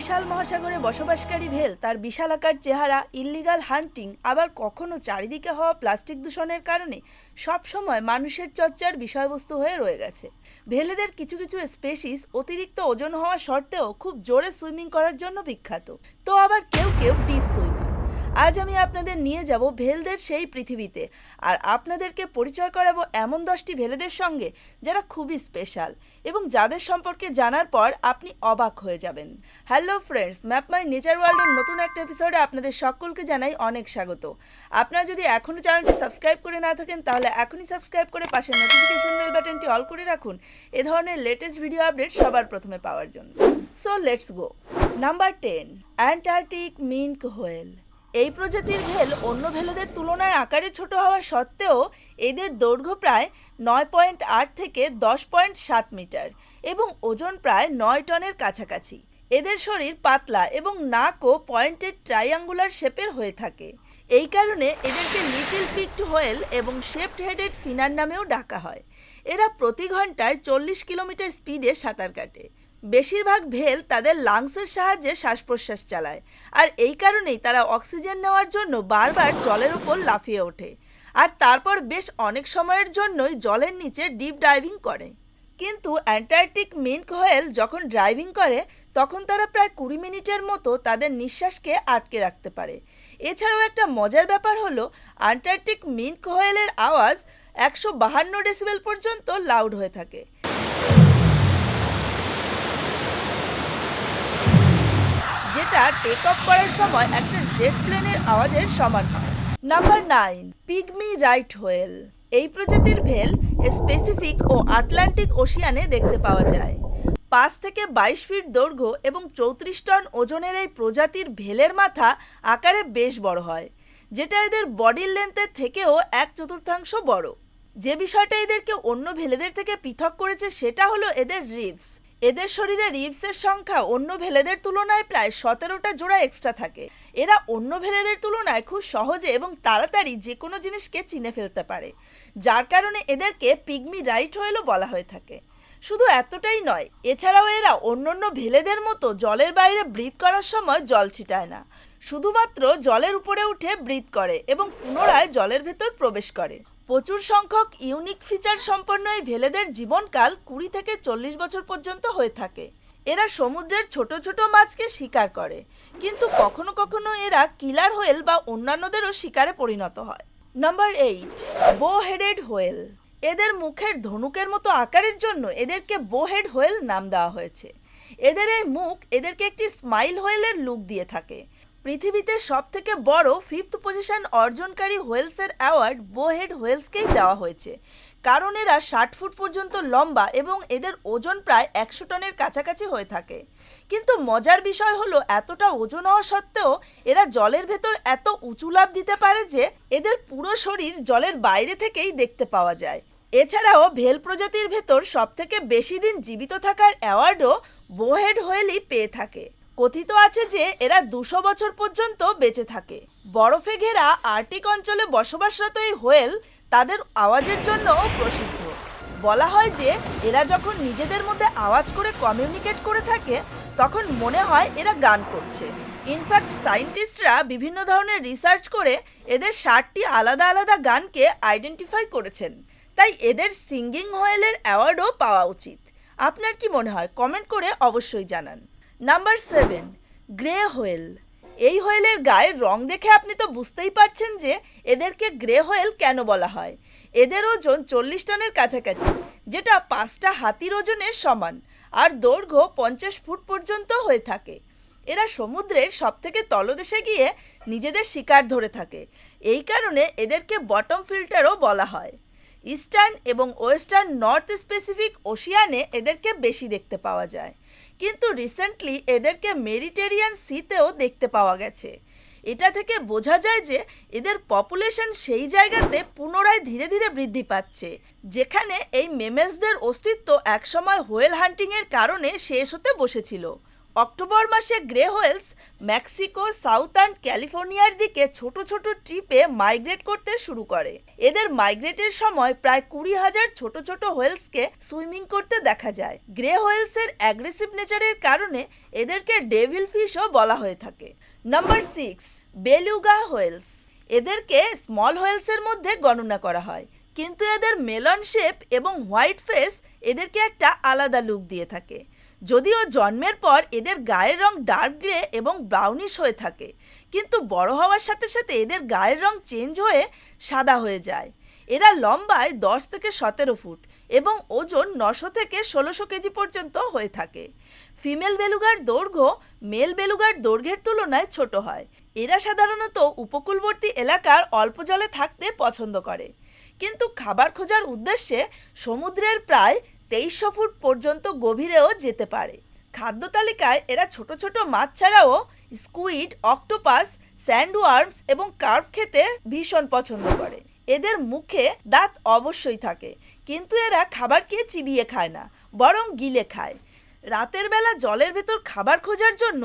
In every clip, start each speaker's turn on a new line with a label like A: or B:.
A: বিশাল মহাসাগরে বসবাসকারী ভেল, তার বিশালাকার চেহারা ইল্লিগাল হান্টিং আবার কখনো চারিদিকে হওয়া প্লাস্টিক দূষণের কারণে সবসময় মানুষের চর্চার বিষয়বস্তু হয়ে রয়ে গেছে। ভেলেদের কিছু কিছু স্পেসিস অতিরিক্ত ওজন হওয়া সত্ত্বেও খুব জোরে সুইমিং করার জন্য বিখ্যাত। তো আবার কেউ কেউ ডিপ সুইমার আজ আমি আপনাদের নিয়ে যাব ভেলদের সেই পৃথিবীতে। আর আপনাদেরকে পরিচয় করাবো এমন দশটি ভেলেদের সঙ্গে যারা খুবই স্পেশাল এবং যাদের সম্পর্কে জানার পর আপনি অবাক হয়ে যাবেন। Hello friends, map my nature ওয়ার্ল্ডের নতুন একটা এপিসোডে আপনাদের সকলকে জানাই অনেক স্বাগত। আপনারা যদি এখনও চ্যানেলটি সাবস্ক্রাইব করে না থাকেন, তাহলে এখনই সাবস্ক্রাইব করে পাশে নোটিফিকেশন বেল বাটনটি অল করে রাখুন। এ ধরনের লেটেস্ট ভিডিও আপডেট সবার প্রথমে পাওয়ার জন্য। So let's go number ten Antarctic minke whale এই প্রজাতির ভেল অন্য ভেলেদের তুলনায় আকারে ছোট হওয়া সত্ত্বেও এদের দৈর্ঘ্য প্রায় নয় পয়েন্ট আট থেকে দশ পয়েন্ট সাত মিটার এবং ওজন প্রায় নয় টনের কাছাকাছি। এদের শরীর পাতলা এবং নাকও পয়েন্টেড ট্রাইয়াঙ্গুলার শেপের হয়ে থাকে। এই কারণে এদেরকে লিটিল পিকড হোয়েল এবং শেপড হেডেড ফিনার নামেও ডাকা হয়। এরা প্রতি ঘন্টায় চল্লিশ কিলোমিটার স্পিডে সাঁতার কাটে। বেশিরভাগ ভেল তাদের লাংসের সাহায্যে শ্বাস প্রশ্বাস চালায়। আর এই কারণেই তারা অক্সিজেন নেওয়ার জন্য বারবার জলের উপর লাফিয়ে ওঠে। আর তারপর বেশ অনেক সময়ের জন্যই জলের নিচে ডিপ ডাইভিং করে। কিন্তু অ্যান্টার্কটিক মিন্ক হোয়েল যখন ড্রাইভিং করে, তখন তারা প্রায় কুড়ি মিনিটের মতো তাদের নিঃশ্বাসকে আটকে রাখতে পারে। এছাড়াও একটা মজার ব্যাপার হলো, অ্যান্টার্কটিক মিন্ক হোয়েলের আওয়াজ একশো বাহান্ন ডেসিবেল পর্যন্ত লাউড হয়ে থাকে। যেটা টেক অফ করার সময় একটা জেট প্লেনের আওয়াজের সমান হয়। Number nine pygmy right whale এই প্রজাতির ভেল স্পেসিফিক ও আটলান্টিক ওশিয়ানে দেখতে পাওয়া যায়। পাঁচ থেকে বাইশ ফিট দৈর্ঘ্য এবং চৌত্রিশ টন ওজনের এই প্রজাতির ভেলের মাথা আকারে বেশ বড় হয়, যেটা এদের বডির লেন্থের থেকেও এক চতুর্থাংশ বড়। যে বিষয়টা এদেরকে অন্য ভেলেদের থেকে পৃথক করেছে সেটা হলো এদের রিবস এদের শরীরে রিবসের সংখ্যা অন্য ভেলেদের তুলনায় প্রায় সতেরোটা জোড়া এক্সট্রা থাকে। এরা অন্য ভেলেদের তুলনায় খুব সহজে এবং তাড়াতাড়ি যে কোনো জিনিসকে চিনে ফেলতে পারে, যার কারণে এদেরকে পিগমি রাইট হোয়েলও বলা হয়ে থাকে। শুধু এতটাই নয়, এছাড়াও এরা অন্যান্য ভেলেদের মতো জলের বাইরে ব্রিথ করার সময় জল ছিটায় না। শুধুমাত্র জলের উপরে উঠে ব্রিথ করে এবং পুনরায় জলের ভেতর প্রবেশ করে। প্রচুর সংখ্যক ইউনিক ফিচার সম্পন্ন এই ভেলেদের জীবনকাল কুড়ি থেকে চল্লিশ বছর পর্যন্ত হয়ে থাকে। এরা সমুদ্রের ছোট ছোট মাছকে শিকার করে, কিন্তু কখনো কখনো এরা কিলার হোয়েল বা অন্যান্যদেরও শিকারে পরিণত হয়। Number eight bow headed whale. এদের মুখের ধনুকের মতো আকারের জন্য এদেরকে বো হেড হোয়েল নাম দেওয়া হয়েছে। এদের এই মুখ এদেরকে একটি স্মাইল হোয়েলের লুক দিয়ে থাকে। পৃথিবীতে সব থেকে বড় ফিফথ পজিশন অর্জনকারী হোয়েলসের অ্যাওয়ার্ড বোহেড হোয়েলসকেই দেওয়া হয়েছে। কারণ এরা ষাট ফুট পর্যন্ত লম্বা এবং এদের ওজন প্রায় একশো টনের কাছাকাছি হয়ে থাকে। কিন্তু মজার বিষয় হলো, এতটা ওজন হওয়া সত্ত্বেও এরা জলের ভেতর এত উঁচু লাভ দিতে পারে যে এদের পুরো শরীর জলের বাইরে থেকেই দেখতে পাওয়া যায়। এছাড়াও ভেল প্রজাতির ভেতর সবথেকে বেশি দিন জীবিত থাকার অ্যাওয়ার্ডও বোহেড হোয়েলই পেয়ে থাকে। কথিত আছে যে এরা দুশো বছর পর্যন্ত বেঁচে থাকে। বরফে ঘেরা আর্টিক অঞ্চলে বসবাসরত এই হোয়েল তাদের আওয়াজের জন্য প্রসিদ্ধ। বলা হয় যে এরা যখন নিজেদের মধ্যে আওয়াজ করে কমিউনিকেট করে থাকে, তখন মনে হয় এরা গান করছে। ইনফ্যাক্ট সায়েন্টিস্টরা বিভিন্ন ধরনের রিসার্চ করে এদের ষাটটি আলাদা আলাদা গানকে আইডেন্টিফাই করেছেন। তাই এদের সিঙ্গিং হোয়েলের অ্যাওয়ার্ডও পাওয়া উচিত। আপনার কি মনে হয়? কমেন্ট করে অবশ্যই জানান। নাম্বার সেভেন গ্রে হোয়েল এই হোয়েলের গায়ের রং দেখে আপনি তো বুঝতেই পারছেন যে এদেরকে গ্রে হোয়েল কেন বলা হয়। এদের ওজন চল্লিশ টনের কাছাকাছি, যেটা পাঁচটা হাতির ওজনের সমান, আর দৈর্ঘ্য পঞ্চাশ ফুট পর্যন্ত হয়ে থাকে। এরা সমুদ্রের সবথেকে তলদেশে গিয়ে নিজেদের শিকার ধরে থাকে। এই কারণে এদেরকে বটম ফিল্টারও বলা হয়। ইস্টার্ন এবং ওয়েস্টার্ন নর্থ স্পেসিফিক ওশিয়ানে এদেরকে বেশি দেখতে পাওয়া যায়। কিন্তু রিসেন্টলি এদেরকে মেডিটেরিয়ান সিতেও দেখতে পাওয়া গেছে। এটা থেকে বোঝা যায় যে এদের পপুলেশন সেই জায়গাতে পুনরায় ধীরে ধীরে বৃদ্ধি পাচ্ছে, যেখানে এই মেমেলসদের অস্তিত্ব একসময় হোয়েল হান্টিংয়ের কারণে শেষ হতে বসেছিল। অক্টোবর মাসে গ্রে হোয়েলস মেক্সিকো সাউথার্ন ক্যালিফোর্নিয়ার দিকে ছোট ছোট ট্রিপে মাইগ্রেট করতে শুরু করে। এদের মাইগ্রেটের সময় প্রায় কুড়ি হাজার ছোট ছোট হোয়েলসকে সুইমিং করতে দেখা যায়। গ্রে হোয়েলসের অ্যাগ্রেসিভ নেচারের কারণে এদেরকে ডেভিল ফিশও বলা হয়ে থাকে। Number six, beluga whales. এদেরকে স্মল হোয়েলসের মধ্যে গণনা করা হয়। কিন্তু এদের মেলন শেপ এবং হোয়াইট ফেস এদেরকে একটা আলাদা লুক দিয়ে থাকে। যদিও জন্মের পর এদের গায়ের রং ডার্ক গ্রে এবং ব্রাউনিশ হয়ে থাকে, কিন্তু বড় হওয়ার সাথে সাথে এদের গায়ের রং চেঞ্জ হয়ে সাদা হয়ে যায়। এরা লম্বায় দশ থেকে সতেরো ফুট এবং ওজন নশো থেকে ষোলোশো কেজি পর্যন্ত হয়ে থাকে। ফিমেল বেলুগার দৈর্ঘ্য মেল বেলুগার দৈর্ঘ্যের তুলনায় ছোট হয়। এরা সাধারণত উপকূলবর্তী এলাকার অল্প জলে থাকতে পছন্দ করে। কিন্তু খাবার খোঁজার উদ্দেশ্যে সমুদ্রের প্রায় তেইশশো ফুট পর্যন্ত গভীরেও যেতে পারে। খাদ্য তালিকায় এরা ছোট ছোট মাছ ছাড়াও স্কুইড, অক্টোপাস, স্যান্ডওয়ার্মস এবং কার্ভ খেতে ভীষণ পছন্দ করে। এদের মুখে দাঁত অবশ্যই থাকে, কিন্তু এরা খাবারকে চিবিয়ে খায় না, বরং গিলে খায়। রাতের বেলা জলের ভেতর খাবার খোঁজার জন্য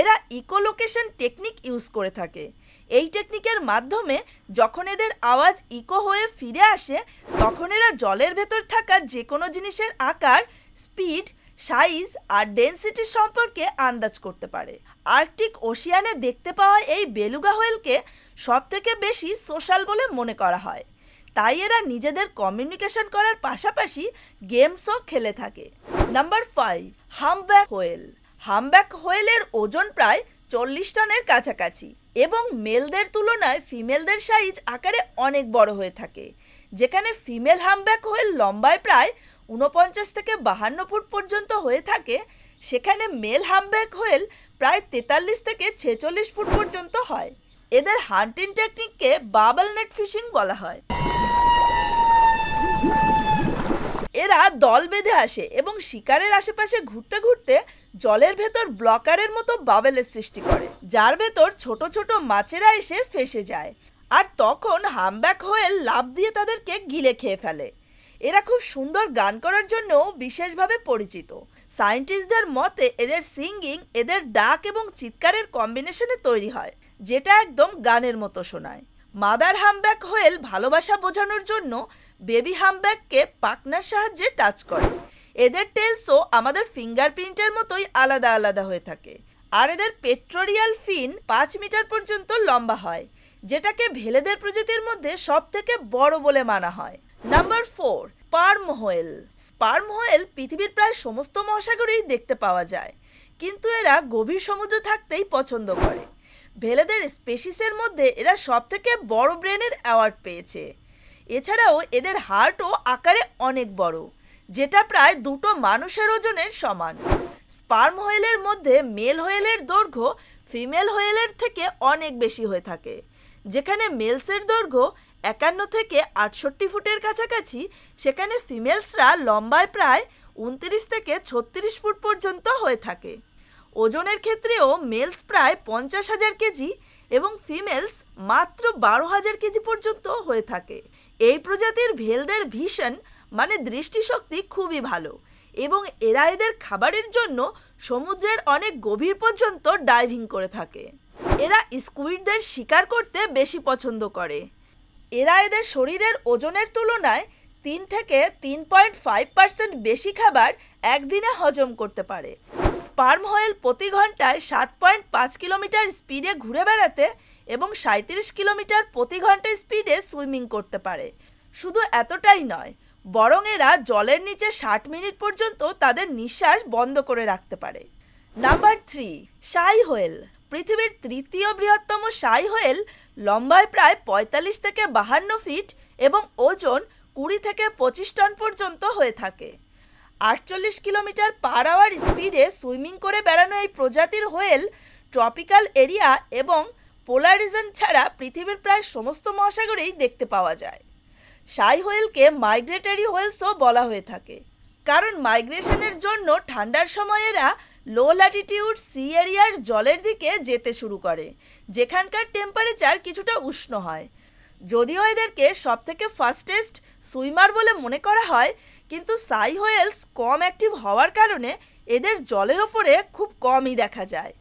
A: এরা ইকোলোকেশন টেকনিক ইউজ করে থাকে। এই টেকনিকের মাধ্যমে যখন এদের আওয়াজ ইকো হয়ে ফিরে আসে, তখন এরা জলের ভেতর থাকা যে কোনো জিনিসের আকার স্পিড সাইজ আর ডেনসিটি সম্পর্কে আন্দাজ করতে পারে। আর্কটিক ওশিয়ানে দেখতে পাওয়া এই বেলুগা হোয়েলকে সবথেকে বেশি সোশ্যাল বলে মনে করা হয়। তাই এরা নিজেদের কমিউনিকেশন করার পাশাপাশি গেমসও খেলে থাকে। Number five humpback whale humpback হোয়েলের ওজন প্রায় চল্লিশ টনের কাছাকাছি এবং মেলদের তুলনায় ফিমেলদের সাইজ আকারে অনেক বড় হয়ে থাকে, যেখানে ফিমেল হামব্যাক হোয়েল লম্বায় প্রায় উনপঞ্চাশ থেকে বাহান্ন ফুট পর্যন্ত হয়ে থাকে, সেখানে মেল হামব্যাক হোয়েল প্রায় তেতাল্লিশ থেকে ছেচল্লিশ ফুট পর্যন্ত হয়। এদের হান্টিং টেকনিককে বাবল নেট ফিশিং বলা হয়। এরা দল বেঁধে আসে এবং শিকারের আশেপাশে ঘুরতে ঘুরতে জলের ভেতর ব্লকারের মতো বাবেলের সৃষ্টি করে, যার ভেতর ছোট ছোট মাছেরা এসে ফেসে যায়। আর তখন হামব্যাক হয়ে লাভ দিয়ে তাদেরকে গিলে খেয়ে ফেলে। এরা খুব সুন্দর গান করার জন্য বিশেষভাবে পরিচিত। সায়েন্টিস্টদের মতে এদের সিঙ্গিং, এদের ডাক এবং চিৎকারের কম্বিনেশনে তৈরি হয়, যেটা একদম গানের মতো শোনায়। মাদার হামব্যাক হোয়েল ভালোবাসা বোঝানোর জন্য বেবি হামব্যাককে পাকনার সাহায্যে টাচ করে। এদের টেলসও আমাদের ফিঙ্গারপ্রিন্টের মতোই আলাদা আলাদা হয়ে থাকে। আর এদের পেট্রোরিয়াল ফিন পাঁচ মিটার পর্যন্ত লম্বা হয়, যেটাকে ভেলেদের প্রজাতির মধ্যে সব থেকে বড় বলে মানা হয়। Number four, sperm whale. Sperm whale পৃথিবীর প্রায় সমস্ত মহাসাগরেই দেখতে পাওয়া যায়, কিন্তু এরা গভীর সমুদ্র থাকতেই পছন্দ করে। ভেলেদের স্পেসিসের মধ্যে এরা সব থেকে বড় ব্রেনের অ্যাওয়ার্ড পেয়েছে। এছাড়াও এদের হার্টও আকারে অনেক বড়, যেটা প্রায় দুটো মানুষের ওজনের সমান। স্পার্ম হোয়েলের মধ্যে মেল হোয়েলের দৈর্ঘ্য ফিমেল হোয়েলের থেকে অনেক বেশি হয়ে থাকে, যেখানে মেলসের দৈর্ঘ্য একান্ন থেকে আটষট্টি ফুটের কাছাকাছি, সেখানে ফিমেলসরা লম্বায় প্রায় উনত্রিশ থেকে ছত্রিশ ফুট পর্যন্ত হয়ে থাকে। ওজনের ক্ষেত্রেও মেলস প্রায় পঞ্চাশ হাজার কেজি এবং ফিমেলস মাত্র বারো হাজার কেজি পর্যন্ত হয়ে থাকে। এই প্রজাতির ভেলদের ভিশন মানে দৃষ্টিশক্তি খুবই ভালো এবং এরা এদের খাবারের জন্য সমুদ্রের অনেক গভীর পর্যন্ত ডাইভিং করে থাকে। এরা স্কুইডদের শিকার করতে বেশি পছন্দ করে। এরা এদের শরীরের ওজনের তুলনায় তিন থেকে তিন পয়েন্ট ফাইভ পার্সেন্ট বেশি খাবার একদিনে হজম করতে পারে। স্পার্ম হোয়েল প্রতি ঘন্টায় সাত পয়েন্ট পাঁচ কিলোমিটার স্পিডে ঘুরে বেড়াতে এবং সাঁত্রিশ কিলোমিটার প্রতি ঘণ্টা স্পিডে সুইমিং করতে পারে। শুধু এতটাই নয়, বরং এরা জলের নিচে ষাট মিনিট পর্যন্ত তাদের নিঃশ্বাস বন্ধ করে রাখতে পারে। Number three sei whale. পৃথিবীর তৃতীয় বৃহত্তম সাই হোয়েল লম্বায় প্রায় পঁয়তাল্লিশ থেকে বাহান্ন ফিট এবং ওজন কুড়ি থেকে পঁচিশ টন পর্যন্ত হয়ে থাকে। আটচল্লিশ কিলোমিটার পার আওয়ার স্পিডে সুইমিং করে বেড়ানো এই প্রজাতির হোয়েল ট্রপিক্যাল এরিয়া এবং পোলার রিজন ছাড়া পৃথিবীর প্রায় সমস্ত মহাসাগরেই দেখতে পাওয়া যায়। সাই হোয়েলকে মাইগ্রেটারি হোয়েলসও বলা হয়ে থাকে। কারণ মাইগ্রেশনের জন্য ঠান্ডার সময় এরা লো ল্যাটিটিউড সি এরিয়ার জলের দিকে যেতে শুরু করে, যেখানকার টেম্পারেচার কিছুটা উষ্ণ হয়। যদিও এদেরকে সব থেকে ফাস্টেস্ট সুইমার বলে মনে করা হয় কিন্তু সাই হোয়েলস কম অ্যাক্টিভ হওয়ার কারণে এদের জলের ওপরে খুব কমই দেখা যায়।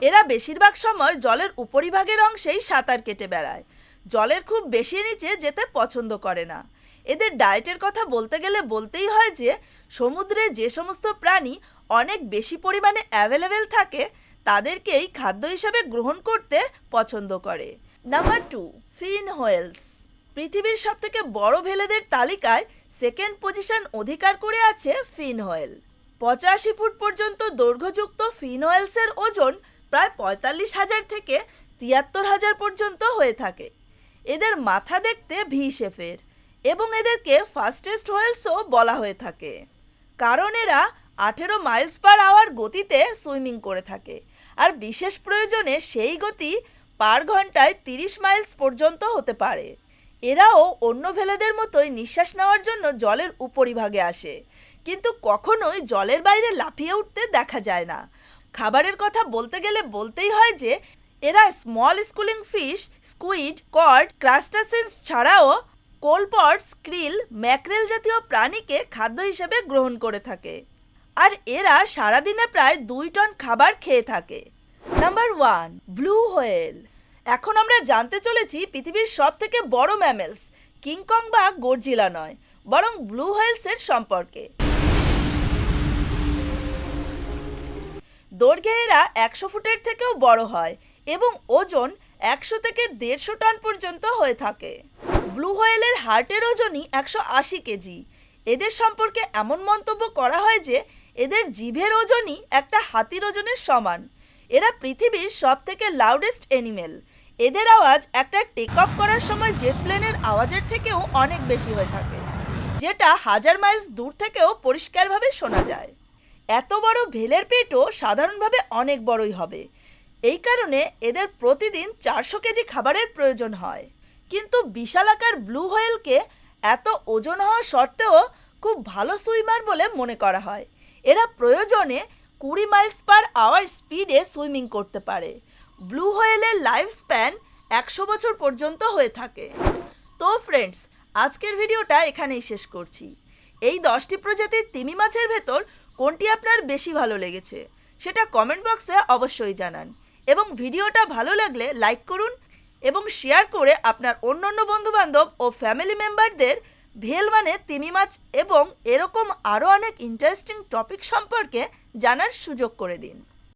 A: এরা বেশিরভাগ সময় জলের উপরিভাগের অংশেই সাঁতার কেটে বেড়ায়। জলের খুব বেশি নিচে যেতে পছন্দ করে না। এদের ডায়েটের কথা বলতে গেলে বলতেই হয় যে, সমুদ্রে যে সমস্ত প্রাণী অনেক বেশি পরিমাণে অ্যাভেলেবেল থাকে, তাদেরকেই খাদ্য হিসাবে গ্রহণ করতে পছন্দ করে। Number two fin whales. পৃথিবীর সবথেকে বড় ভেলেদের তালিকায় সেকেন্ড পজিশন অধিকার করে আছে ফিন হোয়েল পঁচাশি ফুট পর্যন্ত দৈর্ঘ্যযুক্ত ফিন হোয়েলসের ওজন প্রায় পঁয়তাল্লিশ হাজার থেকে তিয়াত্তর হাজার পর্যন্ত হয়ে থাকে। এদের মাথা দেখতে ভি শেফের এবং এদেরকে ফাস্টেস্ট হোয়েলসও বলা হয়ে থাকে। কারণ এরা আঠেরো মাইলস পার আওয়ার গতিতে সুইমিং করে থাকে আর বিশেষ প্রয়োজনে সেই গতি পার ঘন্টায় তিরিশ মাইলস পর্যন্ত হতে পারে। এরাও অন্য ভেলেদের মতোই নিঃশ্বাস নেওয়ার জন্য জলের উপরিভাগে আসে। কিন্তু কখনোই জলের বাইরে লাফিয়ে উঠতে দেখা যায় না। খাবারের কথা বলতে গেলে বলতেই হয় যে, এরা small schooling fish squid cod crustaceans ছাড়াও কোলপটস ক্রিল ম্যাকরেল জাতীয় প্রাণীকে খাদ্য হিসেবে গ্রহণ করে থাকে। আর এরা সারাদিনে প্রায় দুই টন খাবার খেয়ে থাকে। নাম্বার ওয়ান ব্লু হোয়েল এখন আমরা জানতে চলেছি পৃথিবীর সব থেকে বড় ম্যামেলস কিংকং বা গর্জিলা নয়, বরং ব্লু হোয়েলসের সম্পর্কে। দৈর্ঘ্যে একশো ফুটের থেকেও বড় হয় এবং ওজন একশো থেকে দেড়শো টন পর্যন্ত হয়ে থাকে। ব্লু হোয়েলের হার্টের ওজনই একশো আশি কেজি। এদের সম্পর্কে এমন মন্তব্য করা হয় যে, এদের জিভের ওজনই একটা হাতির ওজনের সমান। এরা পৃথিবীর সব থেকে লাউডেস্ট অ্যানিমেল এদের আওয়াজ একটা টেক অফ করার সময় জেট প্লেনের আওয়াজের থেকেও অনেক বেশি হয়ে থাকে, যেটা হাজার মাইলস দূর থেকেও পরিষ্কারভাবে শোনা যায়। এত বড় ভেলের পেটও সাধারণভাবে অনেক বড়ই হবে। এই কারণে এদের প্রতিদিন চারশো কেজি খাবারের প্রয়োজন হয়। কিন্তু বিশালাকার ব্লু হোয়েলকে এত ওজন হওয়া সত্ত্বেও খুব ভালো সুইমার বলে মনে করা হয়। এরা প্রয়োজনে কুড়ি মাইলস পার আওয়ার স্পিডে সুইমিং করতে পারে। ব্লু হোয়েলের লাইফ স্প্যান একশো বছর পর্যন্ত হয়ে থাকে। তো ফ্রেন্ডস আজকের ভিডিওটা এখানেই শেষ করছি। এই দশটি প্রজাতির তিমি মাছের ভেতর কোনটি আপনার বেশি ভালো লেগেছে, সেটা কমেন্ট বক্সে অবশ্যই জানান। এবং ভিডিওটা ভালো লাগলে লাইক করুন এবং শেয়ার করে আপনার অন্য অন্যান্য বন্ধুবান্ধব ও ফ্যামিলি মেম্বারদের ভেল মানে তিমি মাছ এবং এরকম আরও অনেক ইন্টারেস্টিং টপিক সম্পর্কে জানার সুযোগ করে দিন।